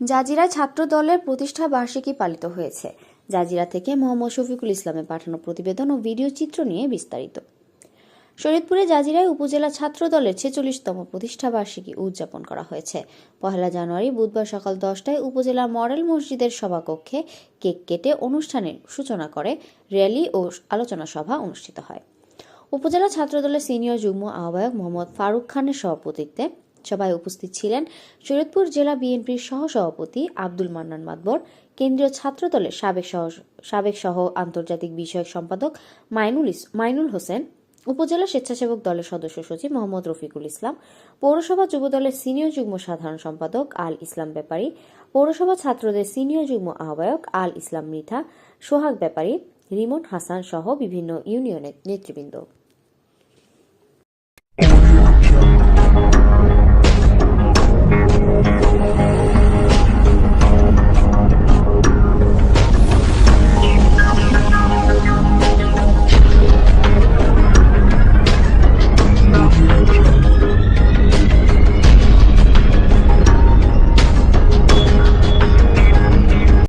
জাজিরায় ছাত্র দলের প্রতিষ্ঠা বার্ষিকী পালিত হয়েছে। জাজিরা থেকে মোহাম্মদ শফিকুল ইসলামের পাঠানো প্রতিবেদন ও ভিডিও চিত্র নিয়ে বিস্তারিত। শরীদপুরে জাজিরায় উপজেলা ছাত্র দলের ছেচল্লিশতম প্রতিষ্ঠা বার্ষিকী উদযাপন করা হয়েছে। পহেলা জানুয়ারি বুধবার সকাল দশটায় উপজেলা মডেল মসজিদের সভাকক্ষে কেক কেটে অনুষ্ঠানের সূচনা করে, র্যালি ও আলোচনা সভা অনুষ্ঠিত হয়। উপজেলা ছাত্রদলের সিনিয়র যুগ্ম আহ্বায়ক মোহাম্মদ ফারুক খানের সভাপতিত্বে সভায় উপস্থিত ছিলেন শরীয়তপুর জেলা বিএনপির সহ সভাপতি আব্দুল মান্নান মাতবর, কেন্দ্রীয় ছাত্রদলের সাবেক সহ সাবেক সহ আন্তর্জাতিক বিষয়ক সম্পাদক মাইনুল মাইনুল হোসেন, উপজেলা স্বেচ্ছাসেবক দলের সদস্য সচিব মোহাম্মদ রফিকুল ইসলাম, পৌরসভা যুবদলের সিনিয়র যুগ্ম সাধারণ সম্পাদক আল ইসলাম ব্যাপারী, পৌরসভা ছাত্রদের সিনিয়র যুগ্ম আহ্বায়ক আল ইসলাম মৃধা সোহাগ ব্যাপারী রিমন হাসান সহ বিভিন্ন ইউনিয়নের নেতৃবৃন্দ।